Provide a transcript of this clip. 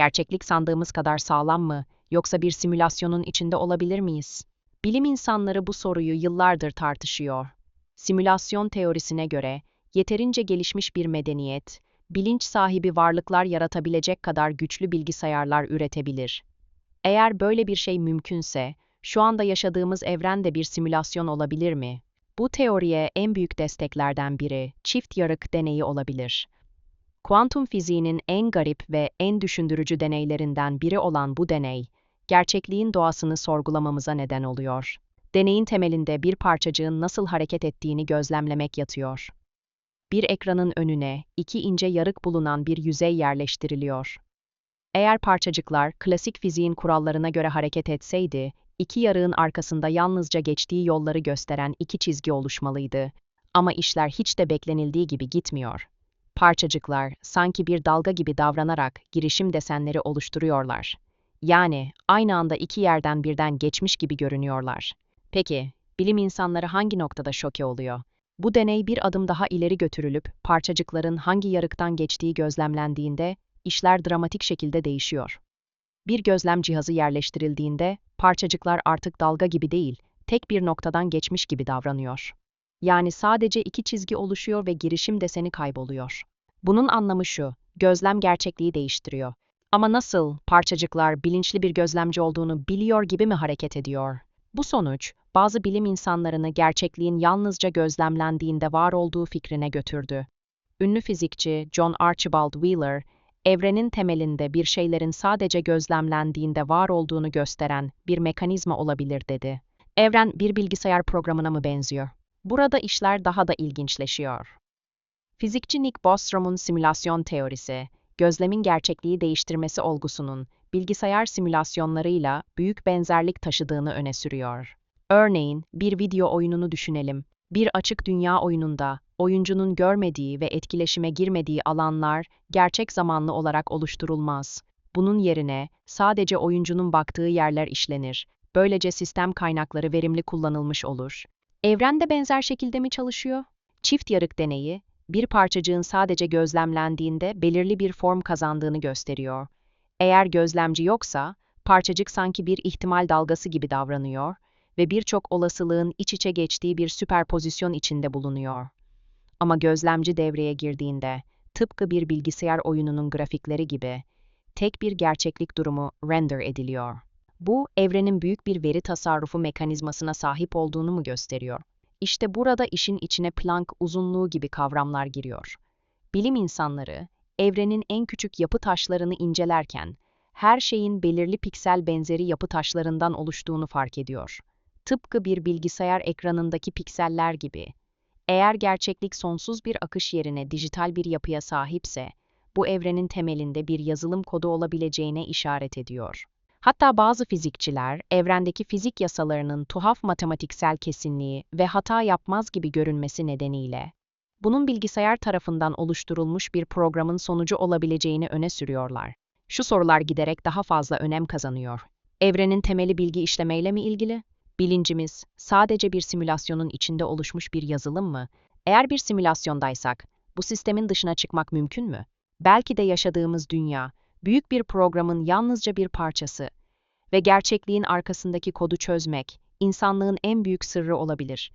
Gerçeklik sandığımız kadar sağlam mı, yoksa bir simülasyonun içinde olabilir miyiz? Bilim insanları bu soruyu yıllardır tartışıyor. Simülasyon teorisine göre, yeterince gelişmiş bir medeniyet, bilinç sahibi varlıklar yaratabilecek kadar güçlü bilgisayarlar üretebilir. Eğer böyle bir şey mümkünse, şu anda yaşadığımız evren de bir simülasyon olabilir mi? Bu teoriye en büyük desteklerden biri çift yarık deneyi olabilir. Kuantum fiziğinin en garip ve en düşündürücü deneylerinden biri olan bu deney, gerçekliğin doğasını sorgulamamıza neden oluyor. Deneyin temelinde bir parçacığın nasıl hareket ettiğini gözlemlemek yatıyor. Bir ekranın önüne iki ince yarık bulunan bir yüzey yerleştiriliyor. Eğer parçacıklar klasik fiziğin kurallarına göre hareket etseydi, iki yarığın arkasında yalnızca geçtiği yolları gösteren iki çizgi oluşmalıydı. Ama işler hiç de beklenildiği gibi gitmiyor. Parçacıklar sanki bir dalga gibi davranarak girişim desenleri oluşturuyorlar. Yani aynı anda iki yerden birden geçmiş gibi görünüyorlar. Peki, bilim insanları hangi noktada şoke oluyor? Bu deney bir adım daha ileri götürülüp parçacıkların hangi yarıktan geçtiği gözlemlendiğinde işler dramatik şekilde değişiyor. Bir gözlem cihazı yerleştirildiğinde parçacıklar artık dalga gibi değil, tek bir noktadan geçmiş gibi davranıyor. Yani sadece iki çizgi oluşuyor ve girişim deseni kayboluyor. Bunun anlamı şu, gözlem gerçekliği değiştiriyor. Ama nasıl parçacıklar bilinçli bir gözlemci olduğunu biliyor gibi mi hareket ediyor? Bu sonuç, bazı bilim insanlarını gerçekliğin yalnızca gözlemlendiğinde var olduğu fikrine götürdü. Ünlü fizikçi John Archibald Wheeler, evrenin temelinde bir şeylerin sadece gözlemlendiğinde var olduğunu gösteren bir mekanizma olabilir dedi. Evren bir bilgisayar programına mı benziyor? Burada işler daha da ilginçleşiyor. Fizikçi Nick Bostrom'un simülasyon teorisi, gözlemin gerçekliği değiştirmesi olgusunun bilgisayar simülasyonlarıyla büyük benzerlik taşıdığını öne sürüyor. Örneğin, bir video oyununu düşünelim. Bir açık dünya oyununda, oyuncunun görmediği ve etkileşime girmediği alanlar gerçek zamanlı olarak oluşturulmaz. Bunun yerine sadece oyuncunun baktığı yerler işlenir. Böylece sistem kaynakları verimli kullanılmış olur. Evren de benzer şekilde mi çalışıyor? Çift yarık deneyi, bir parçacığın sadece gözlemlendiğinde belirli bir form kazandığını gösteriyor. Eğer gözlemci yoksa, parçacık sanki bir ihtimal dalgası gibi davranıyor ve birçok olasılığın iç içe geçtiği bir süperpozisyon içinde bulunuyor. Ama gözlemci devreye girdiğinde, tıpkı bir bilgisayar oyununun grafikleri gibi, tek bir gerçeklik durumu render ediliyor. Bu, evrenin büyük bir veri tasarrufu mekanizmasına sahip olduğunu mu gösteriyor? İşte burada işin içine Planck uzunluğu gibi kavramlar giriyor. Bilim insanları, evrenin en küçük yapı taşlarını incelerken, her şeyin belirli piksel benzeri yapı taşlarından oluştuğunu fark ediyor. Tıpkı bir bilgisayar ekranındaki pikseller gibi. Eğer gerçeklik sonsuz bir akış yerine dijital bir yapıya sahipse, bu evrenin temelinde bir yazılım kodu olabileceğine işaret ediyor. Hatta bazı fizikçiler, evrendeki fizik yasalarının tuhaf matematiksel kesinliği ve hata yapmaz gibi görünmesi nedeniyle, bunun bilgisayar tarafından oluşturulmuş bir programın sonucu olabileceğini öne sürüyorlar. Şu sorular giderek daha fazla önem kazanıyor. Evrenin temeli bilgi işlemeyle mi ilgili? Bilincimiz sadece bir simülasyonun içinde oluşmuş bir yazılım mı? Eğer bir simülasyondaysak, bu sistemin dışına çıkmak mümkün mü? Belki de yaşadığımız dünya, büyük bir programın yalnızca bir parçası ve gerçekliğin arkasındaki kodu çözmek, insanlığın en büyük sırrı olabilir.